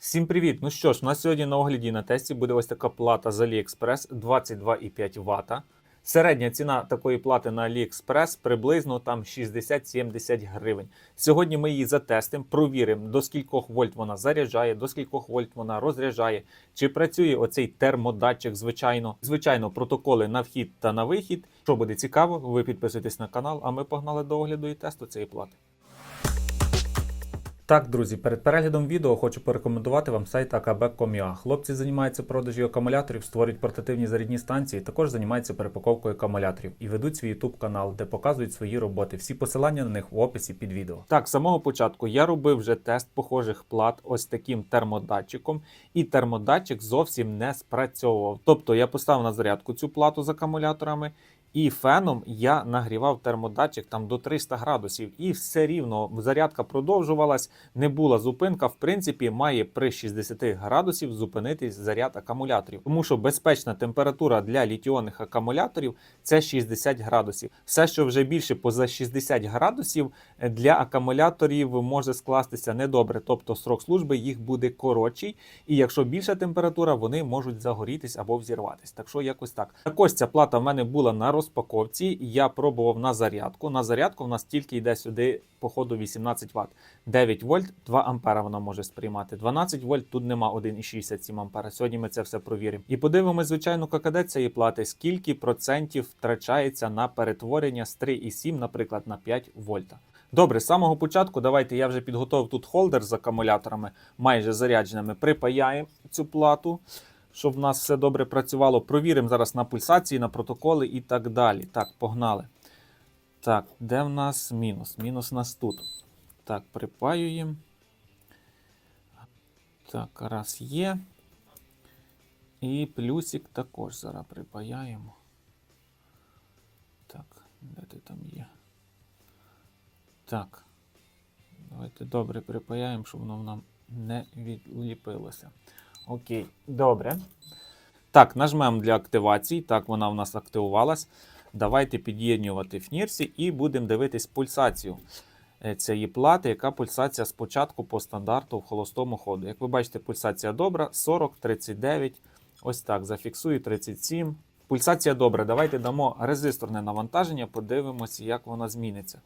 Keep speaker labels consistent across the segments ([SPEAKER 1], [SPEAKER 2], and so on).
[SPEAKER 1] Всім привіт! Ну що ж, у нас сьогодні на огляді на тесті буде ось така плата з AliExpress 22,5 Вт. Середня ціна такої плати на AliExpress приблизно там 60-70 гривень. Сьогодні ми її затестимо, провіримо, до скількох вольт вона заряджає, до скількох вольт вона розряджає, чи працює оцей термодатчик, звичайно. Звичайно, протоколи на вхід та на вихід. Що буде цікаво, ви підписуйтесь на канал, а ми погнали до огляду і тесту цієї плати. Так, друзі, перед переглядом відео хочу порекомендувати вам сайт akb.com.ua. Хлопці займаються продажі акумуляторів, створюють портативні зарядні станції, також займаються перепаковкою акумуляторів і ведуть свій YouTube канал, де показують свої роботи. Всі посилання на них в описі під відео. Так, з самого початку я робив вже тест похожих плат ось таким термодатчиком, і термодатчик зовсім не спрацьовував. Тобто я поставив на зарядку цю плату з акумуляторами. І феном я нагрівав термодатчик там до 300 градусів, і все рівно зарядка продовжувалась, не була зупинка. В принципі, має при 60 градусів зупинитись заряд акумуляторів, тому що безпечна температура для літіонних акумуляторів це 60 градусів. Все, що вже більше поза 60 градусів, для акумуляторів може скластися недобре, тобто срок служби їх буде коротший. І якщо більша температура, вони можуть загорітись або взірватись. Так що якось так. Також ця плата в мене була на розпаковці. Я пробував на зарядку. На зарядку в нас тільки йде сюди по ходу 18 Вт. 9 вольт, 2 ампера вона може сприймати. 12 вольт тут нема 1,67 ампера. Сьогодні ми це все провіримо. І подивимося, звичайно, ККД цієї плати, скільки процентів втрачається на перетворення з 3,7, наприклад, на 5 вольта. Добре, з самого початку давайте я вже підготував тут холдер з акумуляторами, майже зарядженими. Припаяємо цю плату, щоб в нас все добре працювало. Провіримо зараз на пульсації, на протоколи і так далі. Так, погнали. Так, де в нас мінус? Мінус у нас тут. Так, припаюємо. Так, раз є. І плюсик також зараз припаяємо. Так, де ти там є? Так. Давайте добре припаяємо, щоб воно нам не відліпилося. Окей, добре. Так, нажмемо для активації. Так, вона в нас активувалась. Давайте під'єднювати фнірсі і будемо дивитись пульсацію е, цієї плати, яка пульсація спочатку по стандарту в холостому ходу. Як ви бачите, пульсація добра 40, 39. Ось так, зафіксую 37. Пульсація добра. Давайте дамо резисторне навантаження, подивимося, як воно зміниться.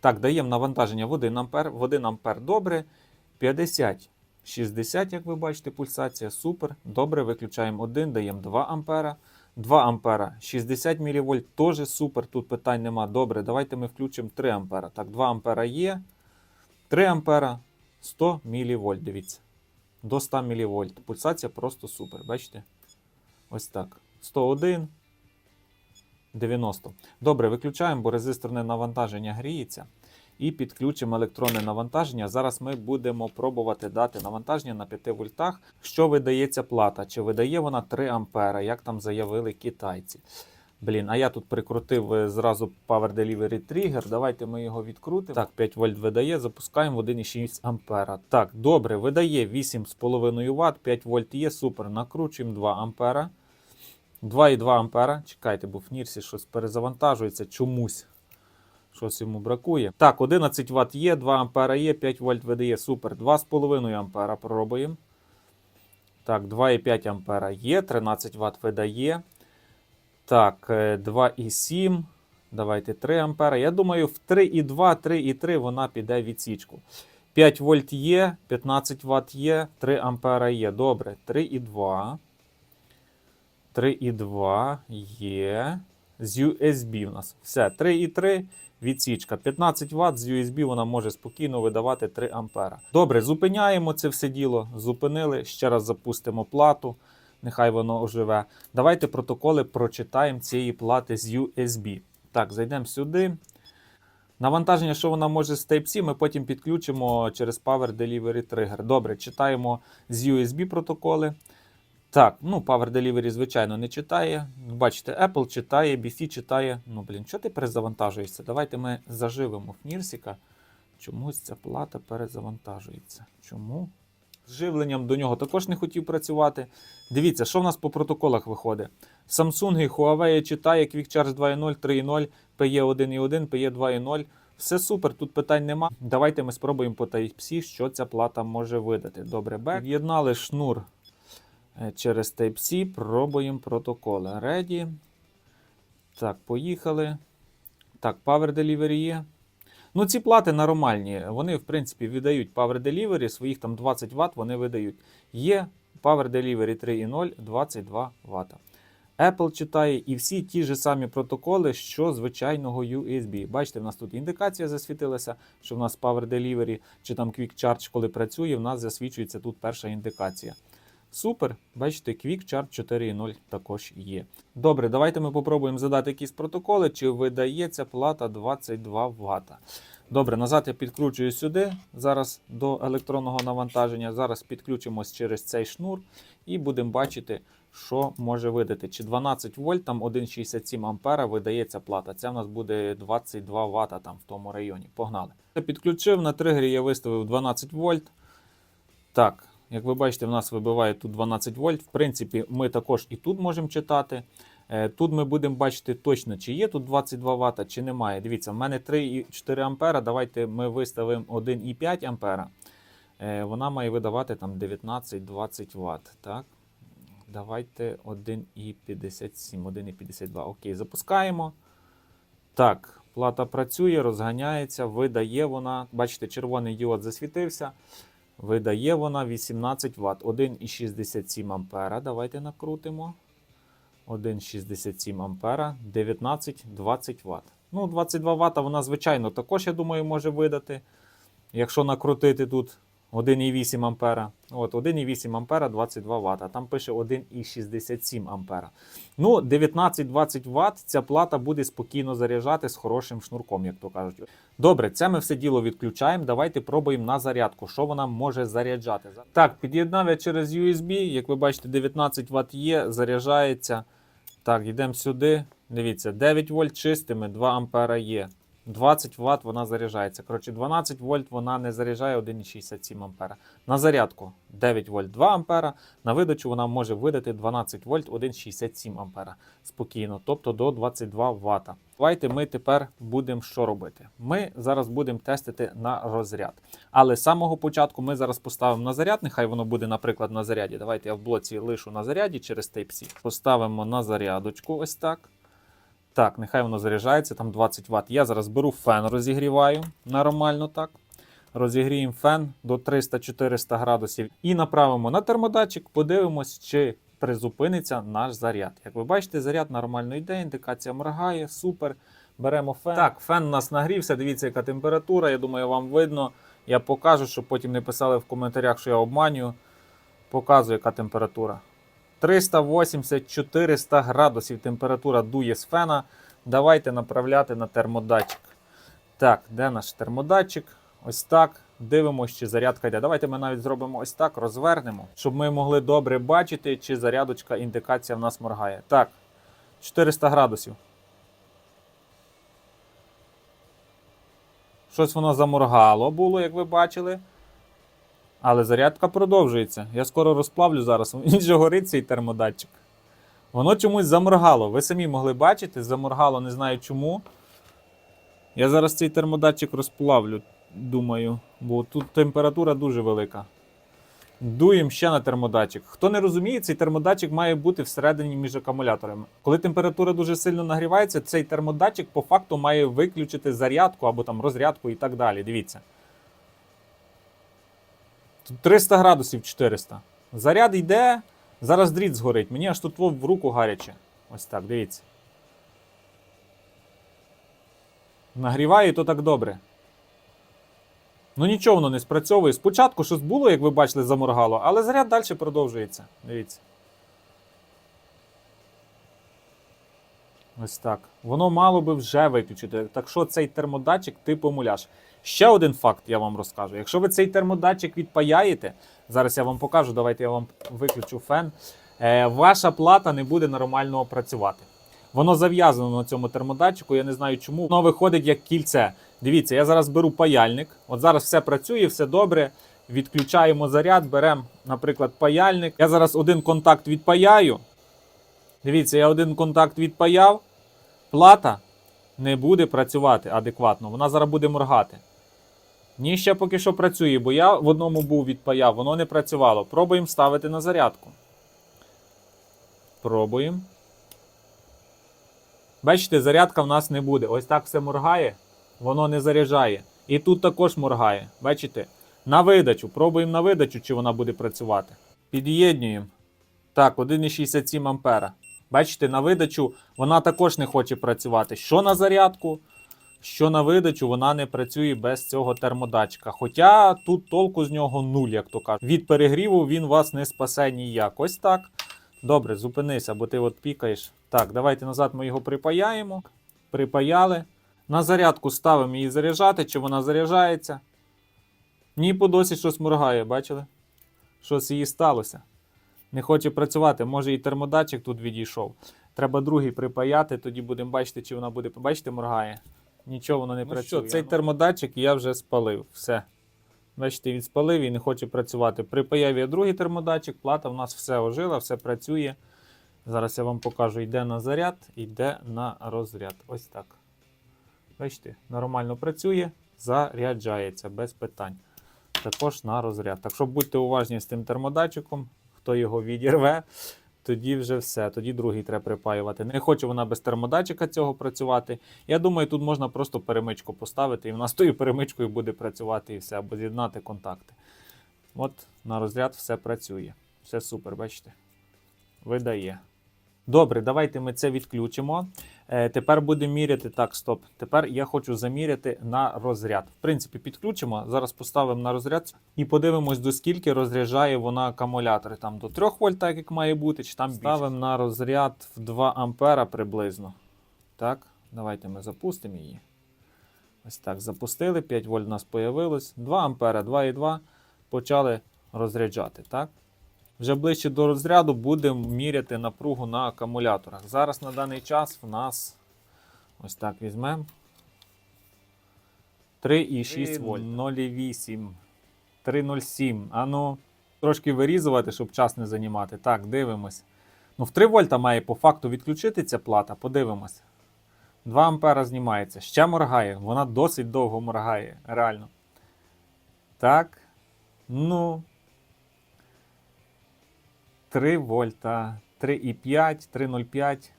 [SPEAKER 1] Так, даємо навантаження в 1 ампер. В 1 ампер добре. 50, 60, як ви бачите, пульсація супер. Добре, виключаємо 1, даємо 2 ампера. 2 ампера, 60 мВ, теж супер, тут питань нема. Добре, давайте ми включимо 3 ампера. Так, 2 ампера є. 3 ампера, 100 мВ, дивіться. До 100 мВ. Пульсація просто супер, бачите? Ось так. 101, 90. Добре, виключаємо, бо резисторне навантаження гріється. І підключимо електронне навантаження. Зараз ми будемо пробувати дати навантаження на 5 вольтах. Що видається плата? Чи видає вона 3 ампера, як там заявили китайці? Блін, а я тут прикрутив е, зразу Power Delivery Trigger. Давайте ми його відкрутимо. Так, 5 вольт видає, запускаємо в 1,6 ампера. Так, добре, видає 8,5 Вт, 5 вольт є, супер. Накручуємо 2 ампера. 2,2 ампера. Чекайте, бо в Нірсі щось перезавантажується чомусь. Щось йому бракує. Так, 11 Вт є, 2 ампера є, 5 вольт видає, супер. 2,5 ампера пробуємо. Так, 2,5 ампера є, 13 Вт видає. Так, е, 2,7. Давайте 3 ампера. Я думаю, в 3,2, 3,3 вона піде відсічку. 5 вольт є, 15 Вт є, 3 ампера є. Добре, 3,2. 3,2 є. З USB у нас. Все, 3,3 відсічка. 15 Вт з USB вона може спокійно видавати 3 ампера. Добре, зупиняємо це все діло. Зупинили. Ще раз запустимо плату. Нехай воно оживе. Давайте протоколи прочитаємо цієї плати з USB. Так, зайдемо сюди. Навантаження, що вона може з Type-C, ми потім підключимо через Power Delivery Trigger. Добре, читаємо з USB протоколи. Так, ну Power Delivery, звичайно, не читає. Бачите, Apple читає, BC читає. Ну, блін, що ти перезавантажуєшся? Давайте ми заживемо Фнірсіка. Чомусь ця плата перезавантажується. Чому? З живленням до нього також не хотів працювати. Дивіться, що в нас по протоколах виходить. Samsung і Huawei читає Quick Charge 2.0, 3.0, PE 1.1, PE 2.0. Все супер, тут питань нема. Давайте ми спробуємо по Type-C, що ця плата може видати. Добре, бек. Від'єднали шнур через Type-C, пробуємо протоколи. Ready. Так, поїхали. Так, Power Delivery є. Ну, ці плати нормальні. Вони, в принципі, видають Power Delivery, своїх там 20 Вт вони видають. Є Power Delivery 3.0 22 Вт. Apple читає і всі ті ж самі протоколи, що звичайного USB. Бачите, в нас тут індикація засвітилася, що в нас Power Delivery чи там Quick Charge, коли працює, в нас засвічується тут перша індикація. Супер, бачите, Quick Charge 4.0 також є. Добре, давайте ми попробуємо задати якісь протоколи, чи видається плата 22 Вт. Добре, назад я підкручую сюди зараз до електронного навантаження. Зараз підключимось через цей шнур і будемо бачити, що може видати. Чи 12 вольт, там 1,67 ампера видається плата. Це в нас буде 22 Вт там в тому районі. Погнали. Підключив на тригері, я виставив 12 вольт. Так, як ви бачите, в нас вибиває тут 12 вольт. В принципі, ми також і тут можемо читати. Е, Тут ми будемо бачити точно, чи є тут 22 Вт, чи немає. Дивіться, в мене 3,4 ампера. Давайте ми виставимо 1,5 ампера. Е, Вона має видавати там 19-20 Вт. Так? Давайте 1,57, 1,52. Окей, запускаємо. Так, плата працює, розганяється, видає вона. Бачите, червоний діод засвітився. Видає вона 18 Вт. 1,67 ампера. Давайте накрутимо. 1,67 ампера, 19-20 Вт. Ну, 22 Вт вона, звичайно, також, я думаю, може видати. Якщо накрутити тут 1,8 ампера. От 1,8 ампера 22 Вт. Там пише 1,67 ампера. Ну, 19-20 Вт ця плата буде спокійно заряджати з хорошим шнурком, як то кажуть. Добре, це ми все діло відключаємо. Давайте пробуємо на зарядку, що вона може заряджати. Так, під'єднав я через USB. Як ви бачите, 19 Вт є, заряджається. Так, йдемо сюди. Дивіться, 9 вольт чистими, 2 ампера є. 20 Вт вона заряджається. Коротше, 12 вольт вона не заряджає 1,67 ампера. На зарядку 9 вольт 2 ампера. На видачу вона може видати 12 вольт 1,67 ампера спокійно, тобто до 22 Вт. Давайте ми тепер будемо що робити. Ми зараз будемо тестити на розряд. Але з самого початку ми зараз поставимо на заряд. Нехай воно буде, наприклад, на заряді. Давайте я в блоці лишу на заряді через Type-C. Поставимо на зарядочку ось так. Так, нехай воно заряджається, там 20 Вт. Я зараз беру фен, розігріваю нормально так. Розігріємо фен до 300-400 градусів і направимо на термодатчик, подивимось, чи призупиниться наш заряд. Як ви бачите, заряд нормально йде, індикація моргає, супер. Беремо фен. Так, фен у нас нагрівся. Дивіться, яка температура. Я думаю, вам видно. Я покажу, щоб потім не писали в коментарях, що я обманюю. Показую, яка температура. 380-400 градусів температура дує з фена. Давайте направляти на термодатчик. Так, де наш термодатчик? Ось так. Дивимося, чи зарядка йде. Давайте ми навіть зробимо ось так, розвернемо, щоб ми могли добре бачити, чи зарядочка, індикація в нас моргає. Так, 400 градусів. Щось воно заморгало було, як ви бачили. Але зарядка продовжується. Я скоро розплавлю зараз. Він же горить цей термодатчик. Воно чомусь заморгало. Ви самі могли бачити, заморгало, не знаю чому. Я зараз цей термодатчик розплавлю, думаю, бо тут температура дуже велика. Дуємо ще на термодатчик. Хто не розуміє, цей термодатчик має бути всередині між акумуляторами. Коли температура дуже сильно нагрівається, цей термодатчик по факту має виключити зарядку або там розрядку і так далі. Дивіться. Тут 300 градусів 400. Заряд йде, зараз дріт згорить. Мені аж тут в руку гаряче. Ось так, дивіться. Нагріваю, і то так добре. Ну нічого воно не спрацьовує. Спочатку щось було, як ви бачили, заморгало, але заряд далі продовжується. Дивіться. Ось так. Воно мало би вже виключити. Так що цей термодатчик типу муляж. Ще один факт я вам розкажу. Якщо ви цей термодатчик відпаяєте, зараз я вам покажу, давайте я вам виключу фен. Е, ваша плата не буде нормально працювати. Воно зав'язано на цьому термодатчику, я не знаю чому. Воно виходить як кільце. Дивіться, я зараз беру паяльник. От зараз все працює, все добре. Відключаємо заряд, беремо, наприклад, паяльник. Я зараз один контакт відпаяю. Дивіться, я один контакт відпаяв. Плата не буде працювати адекватно. Вона зараз буде моргати. Ні, ще поки що працює, бо я в одному був відпаяв, воно не працювало. Пробуємо ставити на зарядку. Пробуємо. Бачите, зарядка в нас не буде. Ось так все моргає, воно не заряджає. І тут також моргає. Бачите? На видачу. Пробуємо на видачу, чи вона буде працювати. Під'єднюємо. Так, 1,67 ампера. Бачите, на видачу вона також не хоче працювати. Що на зарядку, що на видачу, вона не працює без цього термодатчика. Хоча тут толку з нього нуль, як то кажуть. Від перегріву він вас не спасе ніяк. Ось так. Добре, зупинися, бо ти от пікаєш. Так, давайте назад ми його припаяємо. Припаяли. На зарядку ставимо її заряджати, чи вона заряджається. Ні, по досі щось моргає, бачили? Щось їй сталося. Не хоче працювати, може і термодатчик тут відійшов. Треба другий припаяти, тоді будемо бачити, чи вона буде. Бачите, моргає. Нічого воно не
[SPEAKER 2] Ну
[SPEAKER 1] працює.
[SPEAKER 2] що,
[SPEAKER 1] Цей
[SPEAKER 2] ну?
[SPEAKER 1] термодатчик я вже спалив. Все. Бачите, він спалив і не хоче працювати. Припаяв я другий термодатчик, плата в нас все ожила, все працює. Зараз я вам покажу, йде на заряд, йде на розряд. Ось так. Бачите, нормально працює, заряджається без питань. Також на розряд. Так що будьте уважні з тим термодатчиком, хто його відірве, тоді вже все. Тоді другий треба припаювати. Не хоче вона без термодатчика цього працювати. Я думаю, тут можна просто перемичку поставити, і вона з тою перемичкою буде працювати і все, або з'єднати контакти. От на розряд все працює. Все супер, бачите? Видає. Добре, давайте ми це відключимо. Е, тепер будемо міряти. Так, стоп. Тепер я хочу заміряти на розряд. В принципі, підключимо. Зараз поставимо на розряд і подивимось, до скільки розряджає вона акумулятори. Там до 3 вольт, так як має бути, чи там ставимо на розряд в 2 ампера приблизно. Так, давайте ми запустимо її. Ось так, запустили, 5 вольт у нас появилось. 2 ампера, 2,2 почали розряджати. Так? Вже ближче до розряду будемо міряти напругу на акумуляторах. Зараз на даний час в нас ось так візьмемо 3,6 вольт, 0,8, 3,07. А ну, трошки вирізувати, щоб час не займати. Так, дивимось. Ну, в 3 вольта має по факту відключити ця плата. Подивимось. 2 ампера знімається. Ще моргає. Вона досить довго моргає. Реально. Так. Ну. 3 вольта, 3,5, 3,05.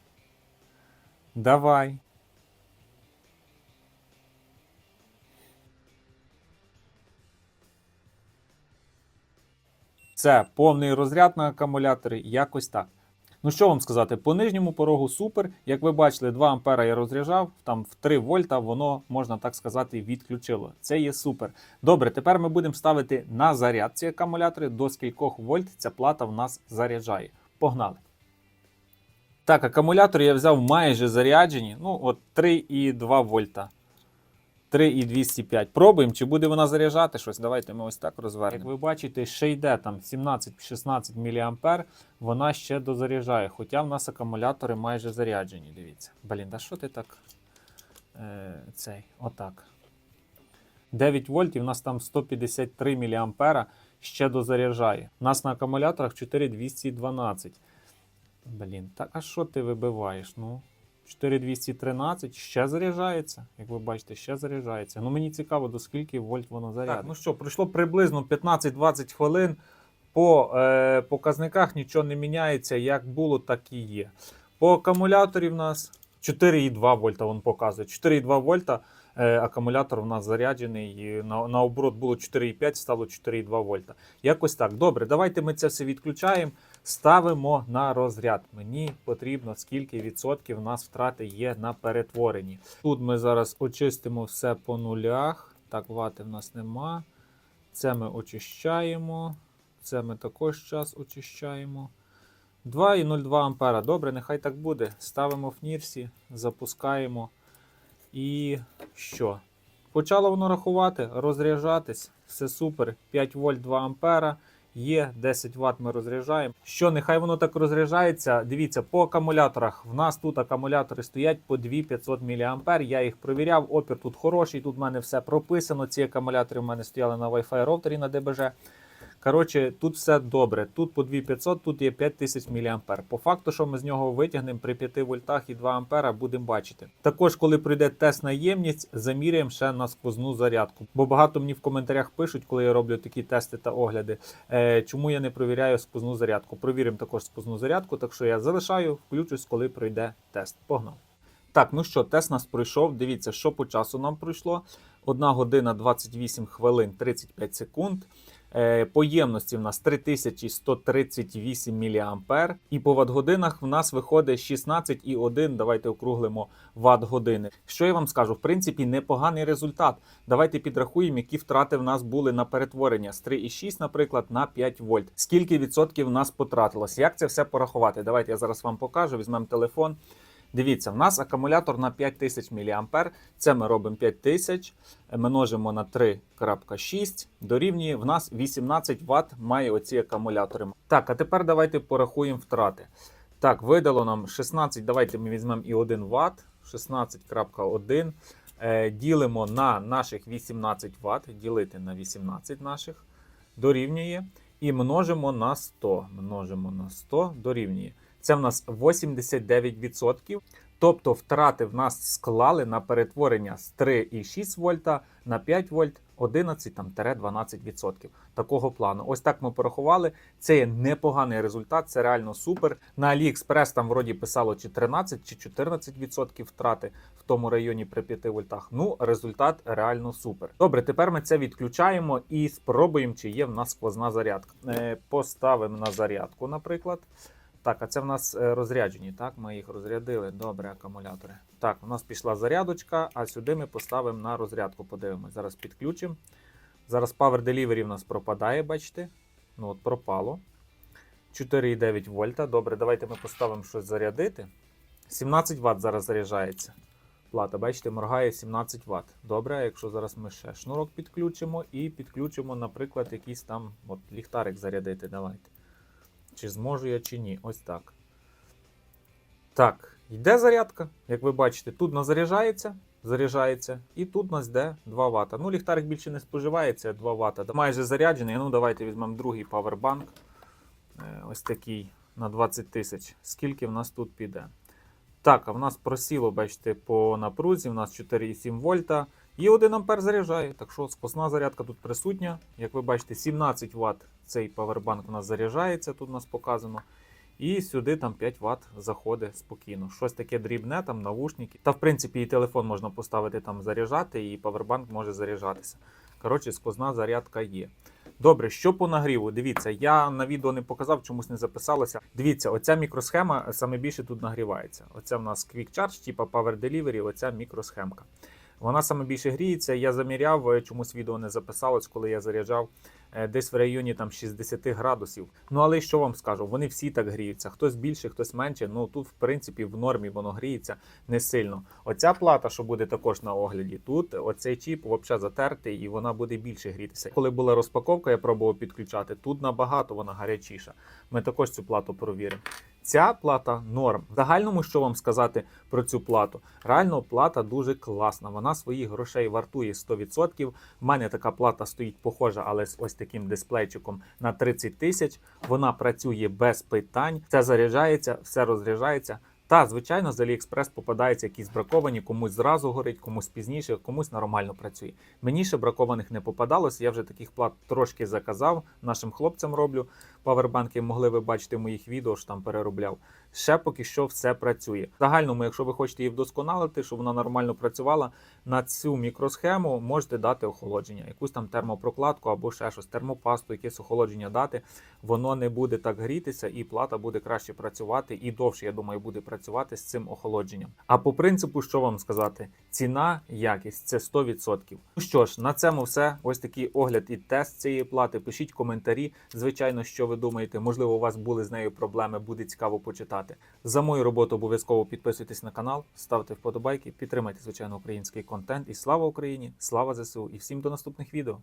[SPEAKER 1] Давай. Це повний розряд на акумуляторі, якось так. Ну що вам сказати, по нижньому порогу супер. Як ви бачили, 2 ампера я розряджав, там в 3 вольта воно, можна так сказати, відключило. Це є супер. Добре, тепер ми будемо ставити на заряд ці акумулятори, до скількох вольт ця плата в нас заряджає. Погнали. Так, акумулятори я взяв майже заряджені. Ну, от 3,2 вольта. 3,205. Пробуємо, чи буде вона заряджати щось. Давайте ми ось так розвернемо. Як ви бачите, ще йде там 17-16 мА, вона ще дозаряджає. Хоча в нас акумулятори майже заряджені. Дивіться. Блін, да що ти так? Е, цей, отак. 9 вольтів, у нас там 153 мА ще дозаряджає. У нас на акумуляторах 4212. Блін, так а що ти вибиваєш? Ну, 4213 ще заряджається. Як ви бачите, ще заряджається. Ну мені цікаво, до скільки вольт воно зарядить. Так, ну що, пройшло приблизно 15-20 хвилин. По е, показниках нічого не міняється. Як було, так і є. По акумуляторі в нас 4,2 вольта він показує. 4,2 вольта акумулятор у нас заряджений. І на, наоборот було 4,5, стало 4,2 вольта. Якось так. Добре, давайте ми це все відключаємо. Ставимо на розряд. Мені потрібно скільки відсотків у нас втрати є на перетворенні. Тут ми зараз очистимо все по нулях. Так, вати в нас нема. Це ми очищаємо. Це ми також час очищаємо. 2,02 ампера. Добре, нехай так буде. Ставимо в нірсі, запускаємо. І що? Почало воно рахувати, розряджатись. Все супер. 5 вольт 2 ампера. Є 10 Вт ми розряджаємо. Що, нехай воно так розряджається. Дивіться, по акумуляторах. В нас тут акумулятори стоять по 2500 мА. Я їх провіряв. Опір тут хороший. Тут в мене все прописано. Ці акумулятори в мене стояли на Wi-Fi роутері на ДБЖ. Коротше, тут все добре. Тут по 2500, тут є 5000 мА. По факту, що ми з нього витягнемо при 5 вольтах і 2 ампера, будемо бачити. Також, коли прийде тест на ємність, заміряємо ще на сквозну зарядку. Бо багато мені в коментарях пишуть, коли я роблю такі тести та огляди, е, чому я не провіряю сквозну зарядку. Провіримо також сквозну зарядку, так що я залишаю, включусь, коли пройде тест. Погнав. Так, ну що, тест нас пройшов. Дивіться, що по часу нам пройшло. 1 година 28 хвилин 35 секунд. Е, По ємності в нас 3138 мА. І по ватт-годинах в нас виходить 16,1, давайте округлимо ватт-години. Що я вам скажу? В принципі, непоганий результат. Давайте підрахуємо, які втрати в нас були на перетворення з 3,6, наприклад, на 5 вольт. Скільки відсотків в нас потратилось? Як це все порахувати? Давайте я зараз вам покажу. Візьмемо телефон. Дивіться, в нас акумулятор на 5000 мА. Це ми робимо 5000, множимо на 3,6, дорівнює в нас 18 Вт має оці акумулятори. Так, а тепер давайте порахуємо втрати. Так, видало нам 16, давайте ми візьмемо і 1 Вт, 16,1. Е, ділимо на наших 18 Вт, ділити на 18 наших, дорівнює. І множимо на 100. Множимо на 100, дорівнює. Це в нас 89%. Тобто втрати в нас склали на перетворення з 3,6 вольта на 5 вольт 11-12% такого плану. Ось так ми порахували. Це є непоганий результат, це реально супер. На AliExpress там вроді писало чи 13 чи 14% втрати в тому районі при 5 вольтах. Ну, результат реально супер. Добре, тепер ми це відключаємо і спробуємо, чи є в нас сквозна зарядка. Е, Поставимо на зарядку, наприклад. Так, а це в нас е, розряджені. Так, ми їх розрядили. Добре, акумулятори. Так, у нас пішла зарядочка, а сюди ми поставимо на розрядку. Подивимось. Зараз підключимо. Зараз Power Delivery в нас пропадає, бачите? Ну от пропало. 4,9 вольта. Добре, давайте ми поставимо щось зарядити. 17 Вт зараз заряджається. Плата, бачите, моргає 17 Вт. Добре, якщо зараз ми ще шнурок підключимо і підключимо, наприклад, якийсь там от, ліхтарик зарядити. Давайте. Чи зможу я, чи ні. Ось так. Так, йде зарядка. Як ви бачите, тут нас заряджається, заряджається, і тут у нас йде 2 Вт. Ну, ліхтарик більше не споживається 2 Вт. Майже заряджений. Ну, давайте візьмемо другий павербанк. Е, Ось такий на 20 тисяч. Скільки в нас тут піде? Так, а в нас просіло, бачите, по напрузі, в нас 4,7 вольта. І 1 ампер заряджає. Так що сквозна зарядка тут присутня. Як ви бачите, 17 Вт цей павербанк у нас заряджається, тут у нас показано. І сюди там 5 Вт заходить спокійно. Щось таке дрібне, там навушники. Та в принципі і телефон можна поставити там заряджати, і павербанк може заряджатися. Коротше, сквозна зарядка є. Добре, що по нагріву? Дивіться, я на відео не показав, чомусь не записалося. Дивіться, оця мікросхема саме більше тут нагрівається. Оця в нас Quick Charge, типа Power Delivery, оця мікросхемка. Вона саме більше гріється. Я заміряв, е, чомусь відео не записалось, коли я заряджав десь в районі там 60 градусів. Ну але що вам скажу, вони всі так гріються. Хтось більше, хтось менше. Ну тут, в принципі, в нормі воно гріється не сильно. Оця плата, що буде також на огляді, тут оцей чіп взагалі затертий і вона буде більше грітися. Коли була розпаковка, я пробував підключати. Тут набагато вона гарячіша. Ми також цю плату провіримо. Ця плата норм. В загальному, що вам сказати про цю плату? Реально плата дуже класна. Вона своїх грошей вартує 100%. У мене така плата стоїть похожа, але з ось таким дисплейчиком на 30 тисяч. Вона працює без питань. Все заряджається, все розряджається. Та, звичайно, з AliExpress попадаються якісь браковані, комусь зразу горить, комусь пізніше, комусь нормально працює. Мені ще бракованих не попадалось. Я вже таких плат трошки заказав. Нашим хлопцям роблю. Павербанки могли ви бачити в моїх відео, що там переробляв. Ще поки що все працює. В загальному, якщо ви хочете її вдосконалити, щоб вона нормально працювала, на цю мікросхему можете дати охолодження, якусь там термопрокладку або ще щось, термопасту, якесь охолодження дати. Воно не буде так грітися, і плата буде краще працювати і довше, я думаю, буде працювати з цим охолодженням. А по принципу, що вам сказати, ціна, якість це 100%. Ну що ж, на цьому все. Ось такий огляд і тест цієї плати. Пишіть коментарі. Звичайно, що ви думаєте, можливо, у вас були з нею проблеми, буде цікаво почитати. За мою роботу обов'язково підписуйтесь на канал, ставте вподобайки, підтримайте звичайно український контент. І слава Україні! Слава ЗСУ! І всім до наступних відео!